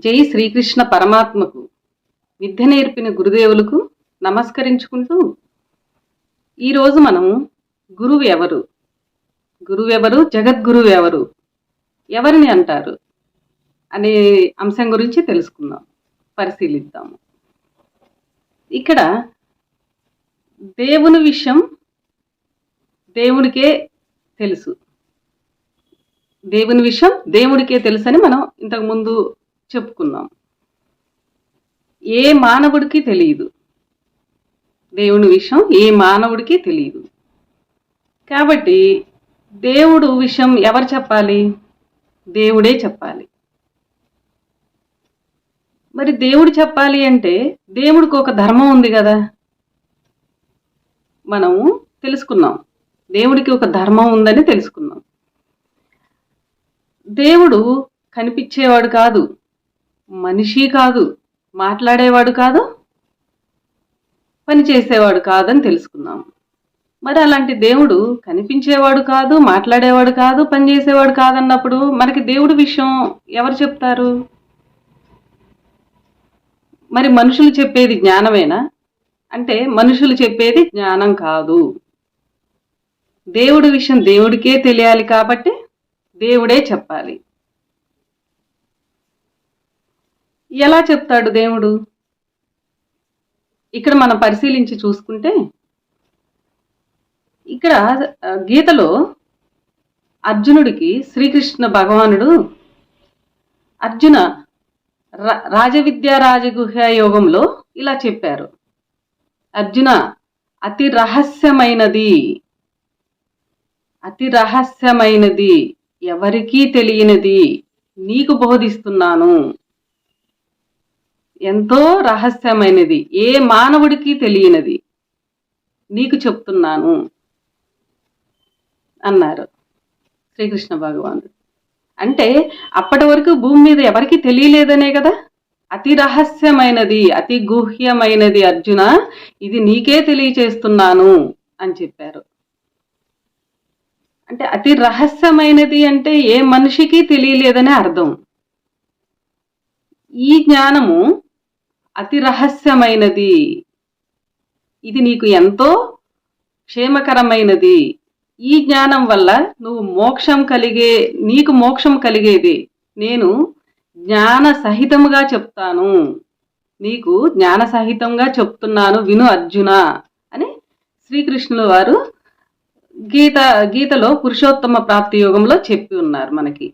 జై శ్రీకృష్ణ పరమాత్మకు. విద్య నేర్పిన గురుదేవులకు నమస్కరించుకుంటూ ఈరోజు మనము గురువు ఎవరు? గురువెవరు జగద్గురువు ఎవరు? ఎవరిని అంటారు? అనే అంశం గురించి తెలుసుకుందాం పరిశీలిద్దాము. ఇక్కడ దేవుని విషయం దేవునికే తెలుసు. దేవుని విషయం దేవుడికే తెలుసని మనం ఇంతకుముందు చెప్పుకున్నాం. ఏ మానవుడికి తెలియదు. దేవుని విషయం ఏ మానవుడికి తెలియదు. కాబట్టి దేవుడు విషయం ఎవరు చెప్పాలి? దేవుడే చెప్పాలి. మరి దేవుడు చెప్పాలి అంటే దేవుడికి ఒక ధర్మం ఉంది కదా? మనము తెలుసుకున్నాం. దేవుడికి ఒక ధర్మం ఉందని తెలుసుకున్నాం. దేవుడు కనిపించేవాడు కాదు. మనిషి కాదు మాట్లాడేవాడు కాదు పని చేసేవాడు కాదని తెలుసుకున్నాము. మరి అలాంటి దేవుడు కనిపించేవాడు కాదు మాట్లాడేవాడు కాదు పని చేసేవాడు కాదన్నప్పుడు మనకి దేవుడి విషయం ఎవరు చెప్తారు? మరి మనుషులు చెప్పేది జ్ఞానమేనా? అంటే మనుషులు చెప్పేది జ్ఞానం కాదు. దేవుడి విషయం దేవుడికే తెలియాలి కాబట్టి దేవుడే చెప్పాలి. ఎలా చెప్తాడు దేవుడు? ఇక్కడ మనం పరిశీలించి చూసుకుంటే ఇక్కడ గీతలో అర్జునుడికి శ్రీకృష్ణ భగవానుడు అర్జున రా- రాజవిద్యా రాజగుహ్య యోగంలో ఇలా చెప్పారు. అర్జున అతి రహస్యమైనది. అతి రహస్యమైనది. ఎవరికీ తెలియనిది. నీకు బోధిస్తున్నాను. ఎంతో రహస్యమైనది ఏ మానవుడికి తెలియనిది. నీకు చెప్తున్నాను అన్నారు శ్రీకృష్ణ భగవానుడు. అంటే అప్పటి వరకు భూమి మీద ఎవరికి తెలియలేదనే కదా? అతి రహస్యమైనది అతి గుహ్యమైనది అర్జున ఇది నీకే తెలియచేస్తున్నాను అని చెప్పారు. అంటే అతి రహస్యమైనది అంటే ఏ మనిషికి తెలియలేదనే అర్థం. ఈ జ్ఞానము అతి రహస్యమైనది. ఇది నీకు ఎంతో క్షేమకరమైనది. ఈ జ్ఞానం వల్ల నువ్వు మోక్షం కలిగే నీకు మోక్షం కలిగేది. నేను జ్ఞాన సహితముగా చెప్తాను. నీకు జ్ఞాన సహితంగా చెప్తున్నాను విను అర్జున అని శ్రీకృష్ణుల వారు గీత గీతలో పురుషోత్తమ ప్రాప్తి యోగంలో చెప్పి ఉన్నారు మనకి.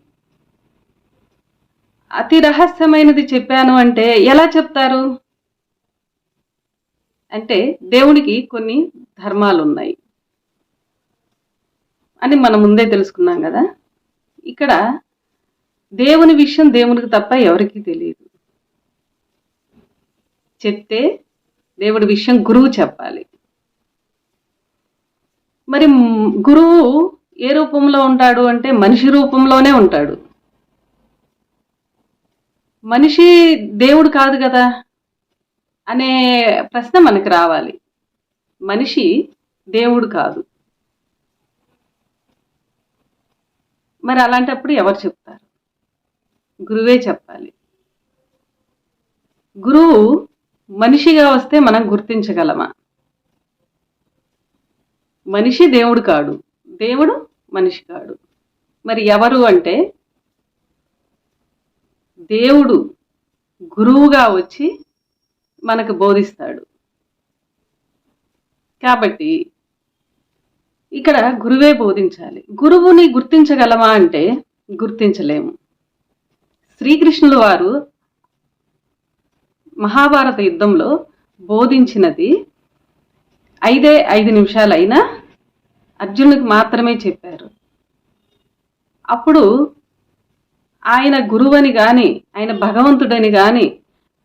అతి రహస్యమైనది చెప్పాను అంటే ఎలా చెప్తారు? అంటే దేవునికి కొన్ని ధర్మాలు ఉన్నాయి అని మనం ముందే తెలుసుకున్నాం కదా. ఇక్కడ దేవుని విషయం దేవునికి తప్ప ఎవరికీ తెలియదు. చెప్తే దేవుడి విషయం గురువు చెప్పాలి. మరి గురువు ఏ రూపంలో ఉంటాడు అంటే మనిషి రూపంలోనే ఉంటాడు. మనిషి దేవుడు కాదు కదా అనే ప్రశ్న మనకు రావాలి. మనిషి దేవుడు కాదు. మరి అలాంటప్పుడు ఎవరు చెప్తారు? గురువే చెప్పాలి. గురువు మనిషిగా వస్తే మనం గుర్తించగలమా? మనిషి దేవుడు కాడు. దేవుడు మనిషి కాడు. మరి ఎవరు అంటే దేవుడు గురువుగా వచ్చి మనకు బోధిస్తాడు. కాబట్టి ఇక్కడ గురువే బోధించాలి. గురువుని గుర్తించగలమా అంటే గుర్తించలేము. శ్రీకృష్ణుల వారు మహాభారత యుద్ధంలో బోధించినది ఐదే ఐదు నిమిషాలైనా అర్జునుడికి మాత్రమే చెప్పారు. అప్పుడు ఆయన గురువని గాని ఆయన భగవంతుడని గాని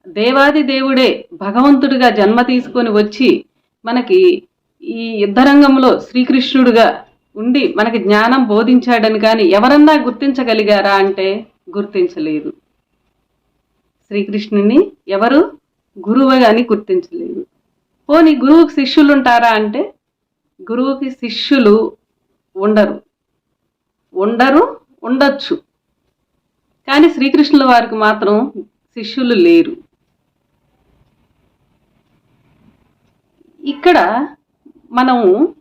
దేవాది దేవుడే భగవంతుడిగా జన్మ తీసుకొని వచ్చి మనకి ఈ యుద్ధరంగంలో శ్రీకృష్ణుడుగా ఉండి మనకి జ్ఞానం బోధించాడని కానీ ఎవరన్నా గుర్తించగలిగారా అంటే గుర్తించలేదు. శ్రీకృష్ణుని ఎవరు? గురువు అని గుర్తించలేదు. పోనీ గురువుకి శిష్యులు ఉంటారా అంటే? గురువుకి శిష్యులు ఉండరు. ఉండరు ఉండొచ్చు. కానీ శ్రీకృష్ణుల వారికి మాత్రం శిష్యులు లేరు. ఇక్కడ మనము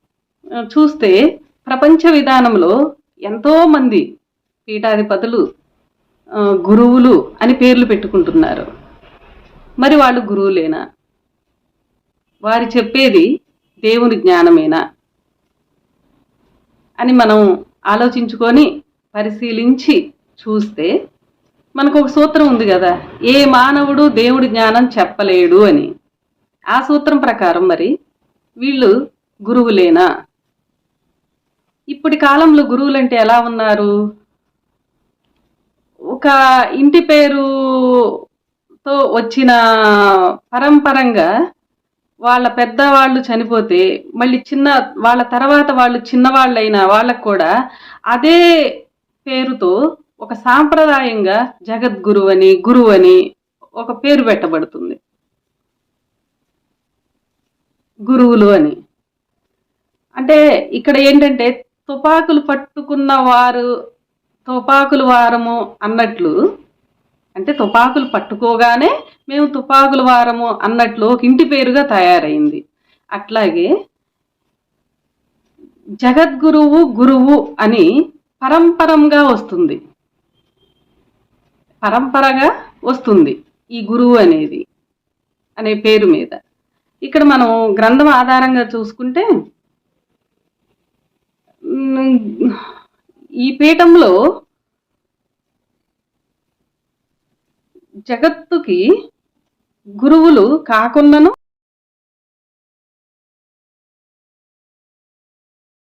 చూస్తే ప్రపంచ విధానంలో ఎంతోమంది పీఠాధిపతులు గురువులు అని పేర్లు పెట్టుకుంటున్నారు. మరి వాళ్ళు గురువులేనా? వారు చెప్పేది దేవుని జ్ఞానమేనా? అని మనం ఆలోచించుకొని పరిశీలించి చూస్తే మనకు ఒక సూత్రం ఉంది కదా ఏ మానవుడు దేవుడి జ్ఞానం చెప్పలేడు అని. ఆ సూత్రం ప్రకారం మరి వీళ్ళు గురువులేనా? ఇప్పటి కాలంలో గురువులంటే ఎలా ఉన్నారు? ఒక ఇంటి పేరుతో వచ్చిన పరంపరంగా వాళ్ళ పెద్దవాళ్ళు చనిపోతే మళ్ళీ చిన్న వాళ్ళ తర్వాత వాళ్ళు చిన్నవాళ్ళైనా వాళ్ళకు కూడా అదే పేరుతో ఒక సాంప్రదాయంగా జగద్గురు అని గురువు అని ఒక పేరు పెట్టబడుతుంది. గురువులు అని. అంటే ఇక్కడ ఏంటంటే తుపాకులు పట్టుకున్న వారు తుపాకులు వారము అన్నట్లు అంటే తుపాకులు పట్టుకోగానే మేము తుపాకులు వారము అన్నట్లు ఒక ఇంటి పేరుగా తయారైంది. అట్లాగే జగద్గురువు గురువు అని పరంపరంగా వస్తుంది. పరంపరగా వస్తుంది ఈ గురువు అనేది అనే పేరు మీద. ఇక్కడ మనం గ్రంథం ఆధారంగా చూసుకుంటే ఈ పీఠంలో జగత్తుకి గురువులు కాకుండాను